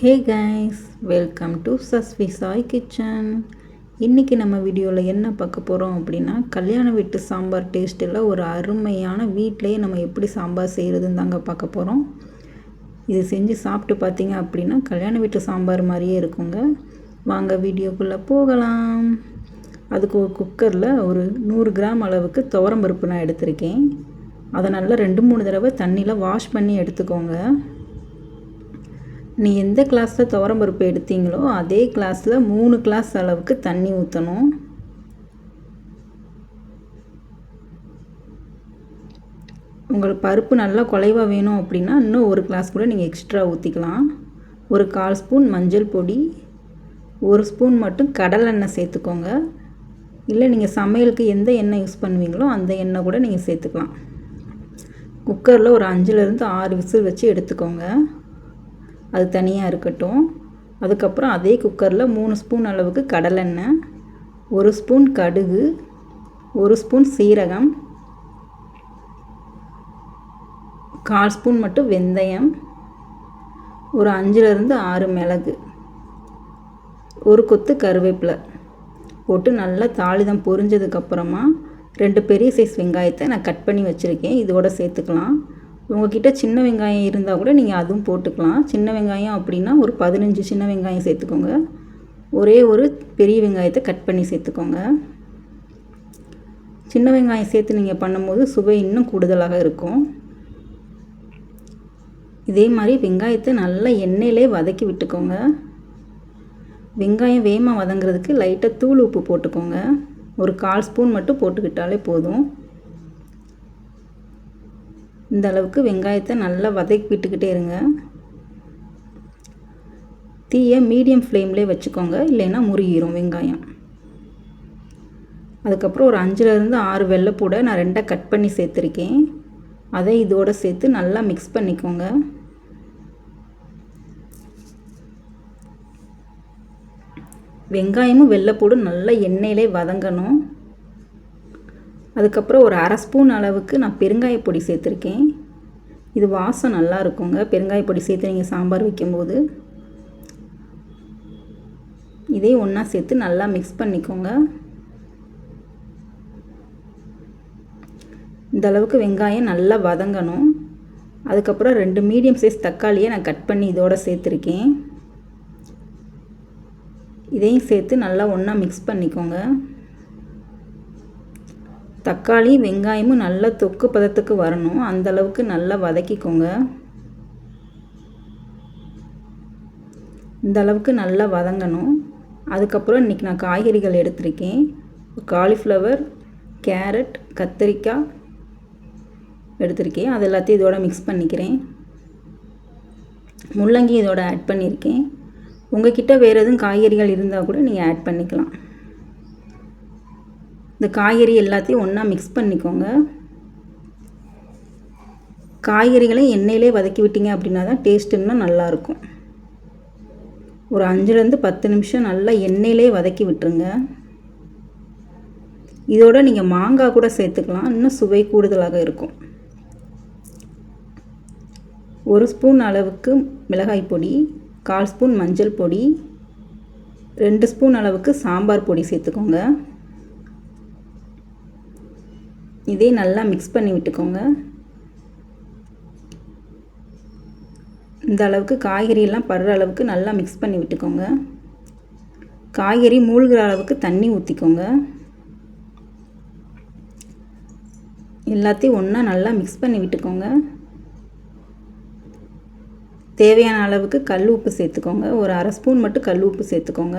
Hey guys welcome to Saswi Sai kitchen இன்றைக்கி நம்ம வீடியோவில் என்ன பார்க்க போகிறோம் அப்படின்னா கல்யாண வீட்டு சாம்பார் டேஸ்ட்டில் ஒரு அருமையான வீட்டிலேயே நம்ம எப்படி சாம்பார் செய்கிறதுன்னு தாங்க பார்க்க போகிறோம் இது செஞ்சு சாப்பிட்டு பார்த்தீங்க அப்படின்னா கல்யாண வீட்டு சாம்பார் மாதிரியே இருக்குங்க. வாங்க வீடியோக்குள்ளே போகலாம். அதுக்கு ஒரு குக்கரில் ஒரு நூறு கிராம் அளவுக்கு துவரம்பருப்பு நான் எடுத்திருக்கேன். அதை நல்லா ரெண்டு மூணு தடவை தண்ணியில் வாஷ் பண்ணி எடுத்துக்கோங்க. நீ எந்த கிளாஸில் துவரம்பருப்பு எடுத்தீங்களோ அதே கிளாஸில் மூணு கிளாஸ் அளவுக்கு தண்ணி ஊற்றணும் உங்களுக்கு பருப்பு நல்லா குலைவாக வேணும் அப்படின்னா இன்னும் ஒரு கிளாஸ் கூட நீங்கள் எக்ஸ்ட்ரா ஊற்றிக்கலாம் ஒரு கால் ஸ்பூன் மஞ்சள் பொடி ஒரு ஸ்பூன் மட்டும் கடலெண்ணெய் சேர்த்துக்கோங்க. இல்லை நீங்கள் சமையலுக்கு எந்த எண்ணெய் யூஸ் பண்ணுவீங்களோ அந்த எண்ணெய் கூட நீங்கள் சேர்த்துக்கலாம். குக்கரில் ஒரு அஞ்சுலேருந்து ஆறு விசில் வச்சு எடுத்துக்கோங்க. அது தனியாக இருக்கட்டும். அதுக்கப்புறம் அதே குக்கரில் மூணு ஸ்பூன் அளவுக்கு கடலெண்ணெய் ஒரு ஸ்பூன் கடுகு ஒரு ஸ்பூன் சீரகம் கால் ஸ்பூன் மட்டும் வெந்தயம் ஒரு அஞ்சுலேருந்து ஆறு மிளகு ஒரு கொத்து கருவேப்பிலை போட்டு நல்லா தாளிதம் பொரிஞ்சதுக்கப்புறமா ரெண்டு பெரிய சைஸ் வெங்காயத்தை நான் கட் பண்ணி வச்சுருக்கேன். இதோட சேர்த்துக்கலாம். உங்ககிட்ட சின்ன வெங்காயம் இருந்தால் கூட நீங்கள் அதுவும் போட்டுக்கலாம். சின்ன வெங்காயம் அப்படின்னா ஒரு பதினஞ்சு சின்ன வெங்காயம் சேர்த்துக்கோங்க. ஒரே ஒரு பெரிய வெங்காயத்தை கட் பண்ணி சேர்த்துக்கோங்க. சின்ன வெங்காயம் சேர்த்து நீங்கள் பண்ணும்போது சுவை இன்னும் கூடுதலாக இருக்கும். இதே மாதிரி வெங்காயத்தை நல்லா எண்ணெயிலே வதக்கி விட்டுக்கோங்க. வெங்காயம் வேகமாக வதங்குறதுக்கு லைட்டாக தூள் உப்பு போட்டுக்கோங்க. ஒரு கால் ஸ்பூன் மட்டும் போட்டுக்கிட்டாலே போதும். இந்த அளவுக்கு வெங்காயத்தை நல்லா வதக்கி விட்டுக்கிட்டே இருங்க. தீயை மீடியம் ஃப்ளேம்லேயே வச்சுக்கோங்க இல்லைன்னா முருகிரும் வெங்காயம். அதுக்கப்புறம் ஒரு அஞ்சுலேருந்து ஆறு வெள்ளைப்பூடை நான் ரெண்டாக கட் பண்ணி சேர்த்துருக்கேன். அதை இதோடு சேர்த்து நல்லா மிக்ஸ் பண்ணிக்கோங்க. வெங்காயமும் வெள்ளைப்பூடும் நல்லா எண்ணெயிலே வதங்கணும். அதுக்கப்புறம் ஒரு அரை ஸ்பூன் அளவுக்கு நான் பெருங்காய பொடி சேர்த்துருக்கேன். இது வாசம் நல்லா இருக்குங்க பெருங்காய பொடி சேர்த்து நீங்கள் சாம்பார் வைக்கும்போது. இதே ஒன்றா சேர்த்து நல்லா மிக்ஸ் பண்ணிக்கோங்க. இந்த அளவுக்கு வெங்காயம் நல்லா வதங்கணும். அதுக்கப்புறம் ரெண்டு மீடியம் சைஸ் தக்காளியை நான் கட் பண்ணி இதோடு சேர்த்துருக்கேன். இதையும் சேர்த்து நல்லா ஒன்றா மிக்ஸ் பண்ணிக்கோங்க. தக்காளி வெங்காயமும் நல்லா தொக்கு பதத்துக்கு வரணும். அந்தளவுக்கு நல்லா வதக்கிக்கோங்க. இந்த அளவுக்கு நல்லா வதங்கணும். அதுக்கப்புறம் இன்றைக்கி நான் காய்கறிகள் எடுத்திருக்கேன். காலிஃப்ளவர் கேரட் கத்திரிக்காய் எடுத்திருக்கேன். அது எல்லாத்தையும் இதோட மிக்ஸ் பண்ணிக்கிறேன். முள்ளங்கி இதோட ஆட் பண்ணியிருக்கேன். உங்ககிட்ட வேறு எதுவும் காய்கறிகள் இருந்தால் கூட நீங்கள் ஆட் பண்ணிக்கலாம். இந்த காய்கறி எல்லாத்தையும் ஒன்றா மிக்ஸ் பண்ணிக்கோங்க. காய்கறிகளையும் எண்ணெயிலே வதக்கி விட்டீங்க அப்படின்னா தான் டேஸ்ட் இன்னும் நல்லாயிருக்கும் ஒரு அஞ்சுலேருந்து பத்து நிமிஷம் நல்லா எண்ணெயிலே வதக்கி விட்டுருங்க. இதோட நீங்கள் மாங்காய் கூட சேர்த்துக்கலாம். இன்னும் சுவை கூடுதலாக இருக்கும். ஒரு ஸ்பூன் அளவுக்கு மிளகாய் பொடி கால் ஸ்பூன் மஞ்சள் பொடி ரெண்டு ஸ்பூன் அளவுக்கு சாம்பார் பொடி சேர்த்துக்கோங்க. இதே நல்லா மிக்ஸ் பண்ணி விட்டுக்கோங்க. இந்த அளவுக்கு காய்கறியெல்லாம் படுற அளவுக்கு நல்லா மிக்ஸ் பண்ணி விட்டுக்கோங்க. காய்கறி மூழ்கிற அளவுக்கு தண்ணி ஊற்றிக்கோங்க எல்லாத்தையும் ஒன்றா நல்லா மிக்ஸ் பண்ணி விட்டுக்கோங்க. தேவையான அளவுக்கு கல் உப்பு சேர்த்துக்கோங்க. ஒரு அரை ஸ்பூன் மட்டும் கல் உப்பு சேர்த்துக்கோங்க.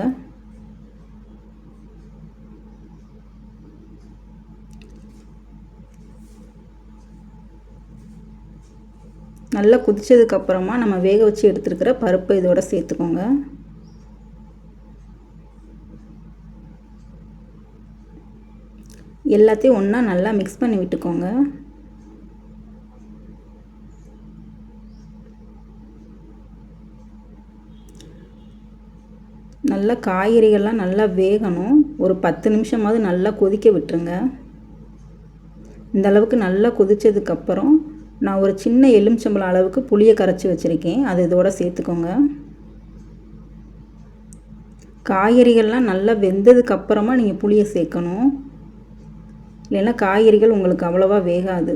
நல்லா கொதித்ததுக்கப்புறமா நம்ம வேக வச்சு எடுத்துருக்கிற பருப்பை இதோட சேர்த்துக்கோங்க. எல்லாத்தையும் ஒன்றா நல்லா மிக்ஸ் பண்ணி விட்டுக்கோங்க. நல்லா காய்கறிகள்லாம் நல்லா வேகணும். ஒரு பத்து நிமிஷமாவது நல்லா கொதிக்க விட்டுருங்க. இந்த அளவுக்கு நல்லா கொதித்ததுக்கப்புறம் நான் ஒரு சின்ன எலுமிச்சம்பழம் அளவுக்கு புளியை கரைச்சி வச்சுருக்கேன். அது இதோட சேர்த்துக்கோங்க. காய்கறிகள்லாம் நல்லா வெந்ததுக்கு அப்புறமா நீங்கள் புளியை சேர்க்கணும். இல்லைன்னா காய்கறிகள் உங்களுக்கு அவ்வளோவா வேகாது.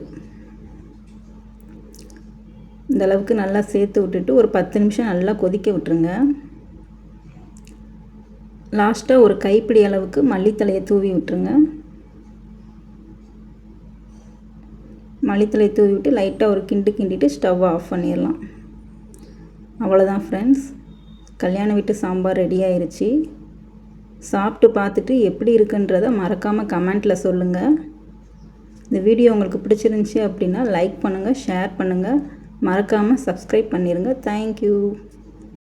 இந்த அளவுக்கு நல்லா சேர்த்து விட்டுட்டு ஒரு பத்து நிமிஷம் நல்லா கொதிக்க விட்டுருங்க. லாஸ்ட்டாக ஒரு கைப்பிடி அளவுக்கு மல்லித்தலையை தூவி விட்டுருங்க. மளித்தலை தூவிவிட்டு லைட்டாக ஒரு கிண்டு கிண்டிட்டு ஸ்டவ் ஆஃப் பண்ணிடலாம். அவ்வளோதான் ஃப்ரெண்ட்ஸ் கல்யாண வீட்டு சாம்பார் ரெடி ஆயிடுச்சு சாப்பிட்டு பார்த்துட்டு எப்படி இருக்குன்றதை மறக்காமல் கமெண்ட்டில் சொல்லுங்கள் இந்த வீடியோ உங்களுக்கு பிடிச்சிருந்துச்சி அப்படின்னா லைக் பண்ணுங்கள் ஷேர் பண்ணுங்கள் மறக்காமல் சப்ஸ்கிரைப் பண்ணிடுங்க தேங்க்யூ